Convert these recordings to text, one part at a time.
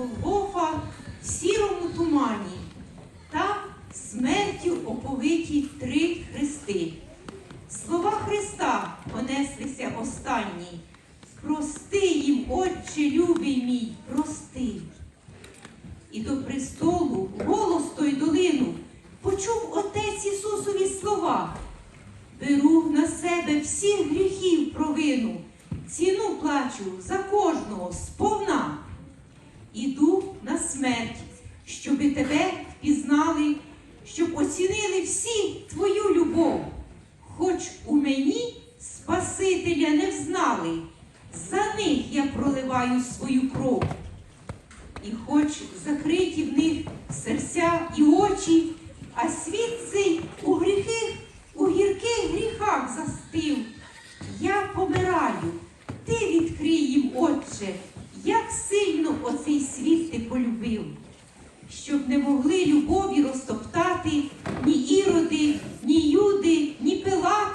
Голгофа в сірому тумані та смертю оповиті три хрести. Слова Христа понеслися останні. Прости їм, Отче любий мій, прости. І до престолу голос той долину почув Отець Ісусові слова. Беру на себе всіх гріхів провину, ціну плачу за кожного тебе впізнали, щоб оцінили всі твою любов. Хоч у мені Спасителя не взнали, за них я проливаю свою кров. І хоч закриті в них серця і очі, а світ цей у гріхи, у гірких гріхах застив, я помираю, ти відкрий їм, Отче, як сильно оцей світ ти полюбив, щоб не могли любові розтоптати ні іроди, ні юди, ні пилат,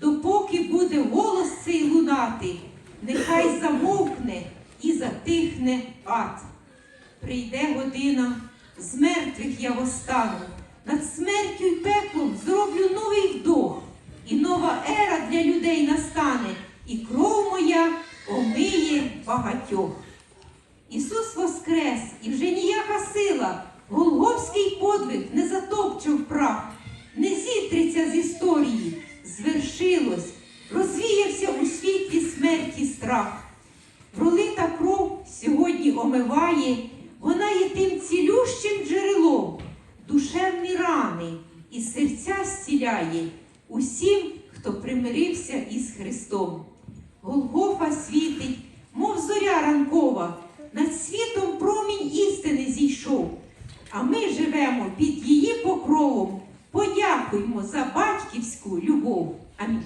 допоки буде голос цей лунати, нехай замовкне і затихне ад. Прийде година, з мертвих я востану, над смертю й пеклом зроблю новий вдох, і нова ера для людей настане, і кров моя омиє багатьох. Ісус воскрес, і вже ніяка сила, Голговський подвиг не затопчив прах, не зітреться з історії, звершилось, розвіявся у світлі смерті страх. Пролита кров сьогодні омиває, вона є тим цілющим джерелом, душевні рани і серця зціляє усім, хто примирився із Христом. Голгофа світить, мов зоря ранкова, істини. А ми живемо під її покровом. Подякуємо за батьківську любов. Амінь.